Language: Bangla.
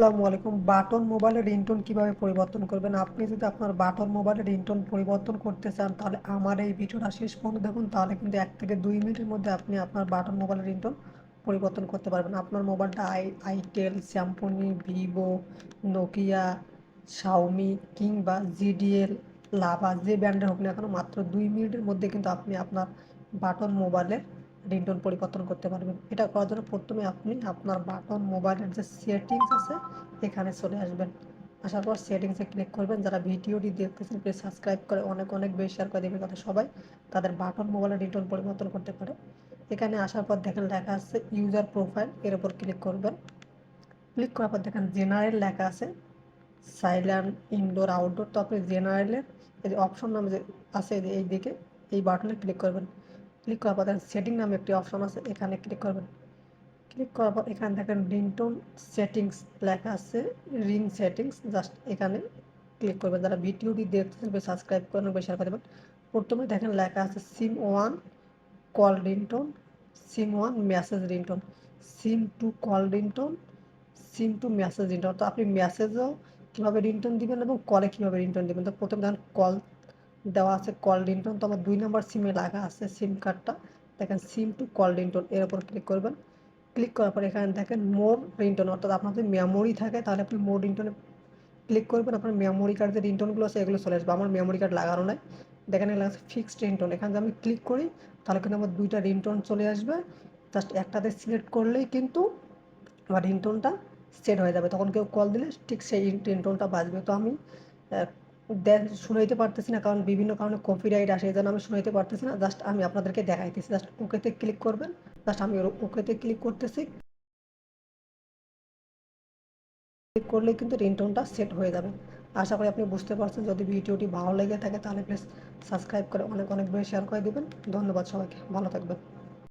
আসসালামু আলাইকুম। বাটন মোবাইলের রিংটোন কীভাবে পরিবর্তন করবেন? আপনি যদি আপনার বাটন মোবাইলের রিংটোন পরিবর্তন করতে চান, তাহলে আমার এই ভিডিওটা শেষ পর্যন্ত দেখুন। তাহলে কিন্তু এক থেকে দুই মিনিটের মধ্যে আপনি আপনার বাটন মোবাইলের রিংটোন পরিবর্তন করতে পারবেন। আপনার মোবাইলটা I, itel Samsung Vivo, Nokia, Xiaomi কিংবা জিডিএল, লাভা, যে ব্র্যান্ডের হোক না কেন, মাত্র দুই মিনিটের মধ্যে কিন্তু আপনি আপনার বাটন মোবাইলের রিংটোন পরিবর্তন করতে পারবেন। এটা করার জন্য প্রথমে আপনি আপনার বাটন মোবাইলের যে সেটিংস আছে, এখানে চলে আসবেন। আসার পর সেটিংসে ক্লিক করবেন। যারা ভিডিওটি দেখতেছেন প্লিজ সাবস্ক্রাইব করে অনেক অনেক বেশি শেয়ার করে দেবেন যাতে সবাই। তাদের বাটন মোবাইলের রিংটোন পরিবর্তন করতে পারে। এখানে আসার পর দেখেন লেখা আছে ইউজার প্রোফাইল এর উপর ক্লিক করবেন। ক্লিক করার পর দেখেন জেনারেল লেখা আছে সাইলেন্ট ইনডোর আউটডোর তো আপনি জেনারেলের এই যে অপশন নামে যে আছে এই দিকে, এই বাটনে ক্লিক করবেন। ক্লিক করার পর দেখেন সেটিং নামে একটি অপশন আছে, এখানে ক্লিক করবেন। ক্লিক করার পর এখানে দেখেন রিংটোন সেটিংস লেখা আছে রিং সেটিংস জাস্ট এখানে ক্লিক করবেন। যারা ভিডিওটি দেখতেছেন সাবস্ক্রাইব করেন, বেশি করে প্রথমে দেখেন লেখা আছে SIM one call ringtone SIM one message ringtone SIM two call ringtone SIM two message ringtone তো আপনি মেসেজও কীভাবে রিংটোন দিবেন এবং কলে কীভাবে রিংটোন দিবেন? তো প্রথমে দেখেন কল দেওয়া আছে কল রিংটোন তো আমার দুই নম্বর সিমে লাগা আছে সিম কার্ডটা দেখেন সিম টু কল রিংটোন এর উপর ক্লিক করবেন। ক্লিক করার পর এখানে দেখেন মোর রিংটোন অর্থাৎ আপনার যদি মেমোরি থাকে, তাহলে আপনি মোর রিংটোনে ক্লিক করবেন। আপনার মেমোরি কার্ড যে রিংটোনগুলো আছে, এগুলো চলে আসবে। আমার মেমোরি কার্ড লাগানো নাই। দেখেন এগুলো আছে ফিক্সড রিংটোন এখানে যদি আমি ক্লিক করি, তাহলে কিন্তু আমার দুইটা রিংটোন চলে আসবে। জাস্ট একটাতে সিলেক্ট করলেই কিন্তু আমার রিংটোনটা সেট হয়ে যাবে। তখন কেউ কল দিলে ঠিক সেই রিংটোনটা বাজবে। তো আমি শুনাইতে পারতেছি না, কারণ বিভিন্ন কারণে কপিরাইট আসে জন্য আমি শুনাইতে পারতেছি না। জাস্ট আমি আপনাদেরকে দেখাইতেছি। জাস্ট ওকেতে ক্লিক করবেন। জাস্ট আমি ওকেতে ক্লিক করতেছি। ক্লিক করলে কিন্তু রিংটোনটা সেট হয়ে যাবে। আশা করি আপনি বুঝতে পারছেন। যদি ভিডিওটি ভালো লেগে থাকে, তাহলে প্লিজ সাবস্ক্রাইব করে অনেক অনেক বেশি শেয়ার করে দিবেন। ধন্যবাদ সবাইকে। ভালো থাকবেন।